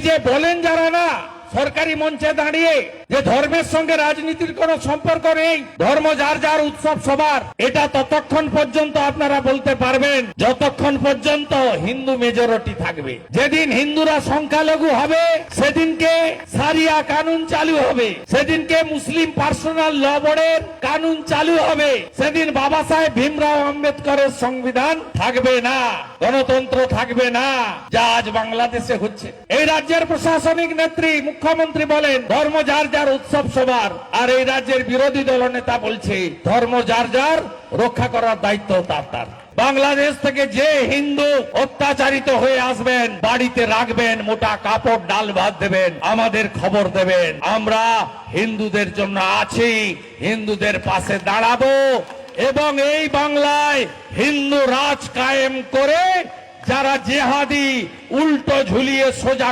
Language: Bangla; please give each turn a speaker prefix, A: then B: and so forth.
A: যে বলেন যারা না সরকারি মঞ্চে দাঁড়িয়ে যে ধর্মের সঙ্গে রাজনীতির কোনো সম্পর্ক নেই, ধর্ম যার যার উৎসব সবার, এটা ততক্ষণ পর্যন্ত আপনারা বলতে পারবেন, যতক্ষণ পর্যন্ত হিন্দু মেজরিটি থাকবে। যেদিন হিন্দুরা সংখ্যালঘু হবে, সেদিনকে সারিয়া কানুন চালু হবে। সেদিনকে মুসলিম পার্সোনাল ল বোর্ডের কানুন চালু হবে। সেদিন বাবা সাহেব ভীমরাও আম্বেদকরের সংবিধান থাকবে না, গণতন্ত্র থাকবে না, যা আজ বাংলাদেশে হচ্ছে। এই রাজ্যের প্রশাসনিক নেত্রী মুখ্যমন্ত্রী বলেন, ধর্ম যার যার উৎসব সবার, আর এই রাজ্যের বিরোধী দল নেতা বলছে, ধর্ম যার যার রক্ষা করার দায়িত্ব তার তার। বাংলাদেশ থেকে যে হিন্দু অত্যাচারিত হয়ে আসবেন, বাড়িতে রাখবেন, মোটা কাপড়, ডাল ভাত দেবেন, আমাদের খবর দেবেন, আমরা হিন্দুদের জন্য আছি, হিন্দুদের পাশে দাঁড়াবো, এবং এই বাংলায় হিন্দু রাজ কায়েম করে, যারা জেহাদি, উল্টো ঝুলিয়ে সোজা